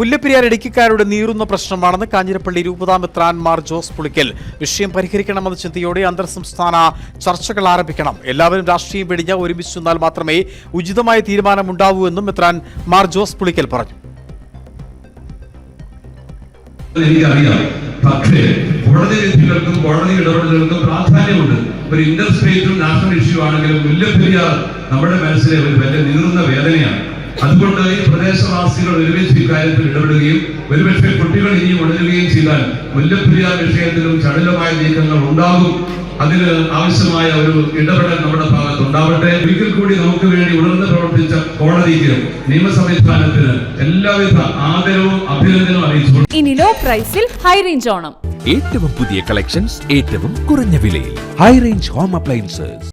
മുല്ലപ്പെരിയാർ ഇടുക്കിക്കാരുടെ നീറുന്ന പ്രശ്നമാണെന്ന് കാഞ്ഞിരപ്പള്ളി രൂപതാമിത്രാൻമാർ ജോസ് പുളിക്കൽ. വിഷയം പരിഹരിക്കണമെന്ന ചിന്തയോടെ അന്തർ സംസ്ഥാന ചർച്ചകൾ ആരംഭിക്കണം. എല്ലാവരും രാഷ്ട്രീയം വെടിഞ്ഞ് ഒരുമിച്ച് നിന്നാൽ മാത്രമേ ഉചിതമായ തീരുമാനമുണ്ടാവൂ എന്നും മെത്രാൻ മാർ ജോസ് പുളിക്കൽ പറഞ്ഞു. എനിക്കറിയാം. പക്ഷേ കോടതി വിധികൾക്കും കോടതി ഇടപെടലുകൾക്കും പ്രാധാന്യമുണ്ട്. ഒരു ഇന്റർ സ്റ്റേറ്റും നാഷണൽ ഇഷ്യൂ ആണെങ്കിലും മുല്ലപ്പെരിയാർ നമ്മുടെ മനസ്സിലെ ഒരു വലിയ നീറുന്ന വേദനയാണ്. അതുകൊണ്ട് ഈ പ്രദേശവാസികൾ ഒരുമിച്ച് ഇക്കാര്യത്തിൽ ഇടപെടുകയും ഒരുപക്ഷെ കുട്ടികൾ ഇനി ഉണരുകയും ചെയ്താൽ മുല്ലപ്പെരിയാർ വിഷയത്തിലും ചടുലമായ നീക്കങ്ങൾ ഉണ്ടാകും. അതിന് ആവശ്യമായ ഒരു ഇടപെടൽ നമ്മുടെ ഭാഗത്ത് ഉണ്ടാവട്ടെ. ഒരിക്കൽ കൂടി നമുക്ക് വേണ്ടി ഉണർന്ന് പ്രവർത്തിച്ച കോടതിക്ക് നിയമ സംവിധാനത്തിന് എല്ലാവിധ ആദരവും അഭിനന്ദനവും അറിയിച്ചു ഇനി ലോ പ്രൈസിൽ ഹൈ റേഞ്ച് ഓണം. ഏറ്റവും പുതിയ കളക്ഷൻസ് ഏറ്റവും കുറഞ്ഞ വിലയിൽ. High range home appliances